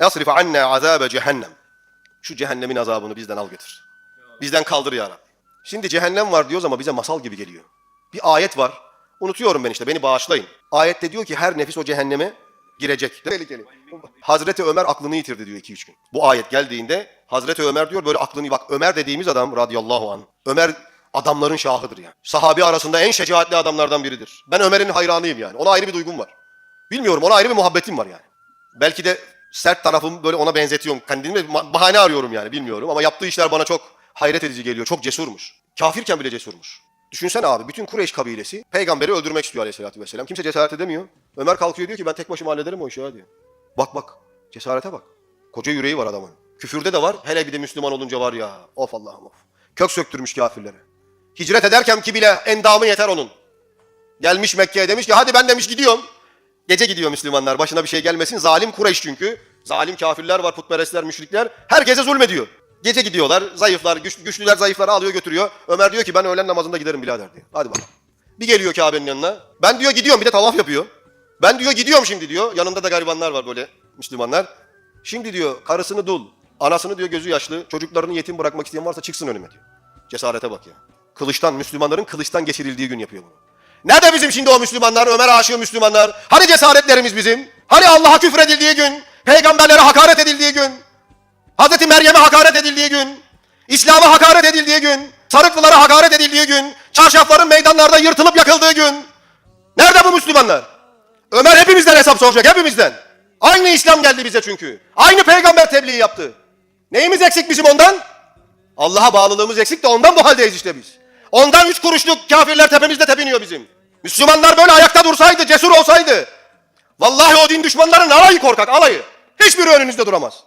Yasrif anne azabe cehennem. Şu cehennemin azabını bizden al götür. Bizden kaldır ya Rabbi. Şimdi cehennem var diyoruz ama bize masal gibi geliyor. Bir ayet var. Unutuyorum ben işte beni bağışlayın. Ayette diyor ki her nefis o cehenneme girecek. Tehlikeli. Hazreti Ömer aklını yitirdi diyor 2-3 gün. Bu ayet geldiğinde Hazreti Ömer diyor böyle aklını bak Ömer dediğimiz adam radıyallahu anh. Ömer adamların şahıdır yani. Sahabi arasında en şecaatli adamlardan biridir. Ben Ömer'in hayranıyım yani. Ona ayrı bir duygum var. Bilmiyorum ona ayrı bir muhabbetim var yani. Belki de sert tarafım böyle ona benzetiyorum. Kendime ma- bahane arıyorum yani bilmiyorum ama yaptığı işler bana çok hayret edici geliyor. Çok cesurmuş. Kafirken bile cesurmuş. Düşünsene abi bütün Kureyş kabilesi peygamberi öldürmek istiyor aleyhissalatü vesselam. Kimse cesaret edemiyor. Ömer kalkıyor diyor ki ben tek başıma hallederim o işi ya diyor. Bak bak cesarete bak. Koca yüreği var adamın. Küfürde de var hele bir de Müslüman olunca var ya. Of Allah'ım of. Kök söktürmüş kafirlere. Hicret ederken ki bile endamı yeter onun. Gelmiş Mekke'ye demiş ki hadi ben demiş gidiyorum. Gece gidiyor Müslümanlar. Başına bir şey gelmesin. Zalim Kureyş çünkü. Zalim kafirler var, putperestler, müşrikler. Herkese zulmediyor. Gece gidiyorlar. Zayıflar, güç, güçlüler zayıfları alıyor götürüyor. Ömer diyor ki ben öğlen namazında giderim birader diyor. Hadi bakalım. Bir geliyor Kabe'nin yanına. Ben diyor gidiyorum bir de tavaf yapıyor. Ben diyor gidiyorum şimdi diyor. Yanında da garibanlar var böyle Müslümanlar. Şimdi diyor karısını dul. Anasını diyor gözü yaşlı. Çocuklarını yetim bırakmak isteyen varsa çıksın önüme diyor. Cesarete bak ya. Kılıçtan, Müslümanların kılıçtan geçirildiği gün yapıyor bunu. Nerede bizim şimdi o Müslümanlar, Ömer aşığı Müslümanlar? Hani cesaretlerimiz bizim? Hani Allah'a küfredildiği gün? Peygamberlere hakaret edildiği gün? Hazreti Meryem'e hakaret edildiği gün? İslam'a hakaret edildiği gün? Sarıklılara hakaret edildiği gün? Çarşafların meydanlarda yırtılıp yakıldığı gün? Nerede bu Müslümanlar? Ömer hepimizden hesap soracak, hepimizden. Aynı İslam geldi bize çünkü. Aynı peygamber tebliği yaptı. Neyimiz eksik bizim ondan? Allah'a bağlılığımız eksik de ondan bu haldeyiz işte biz. Ondan üç kuruşluk kafirler tepemizde tepiniyor bizim. Müslümanlar böyle ayakta dursaydı, cesur olsaydı. Vallahi o din düşmanların alayı korkak, alayı. Hiçbiri önünüzde duramaz.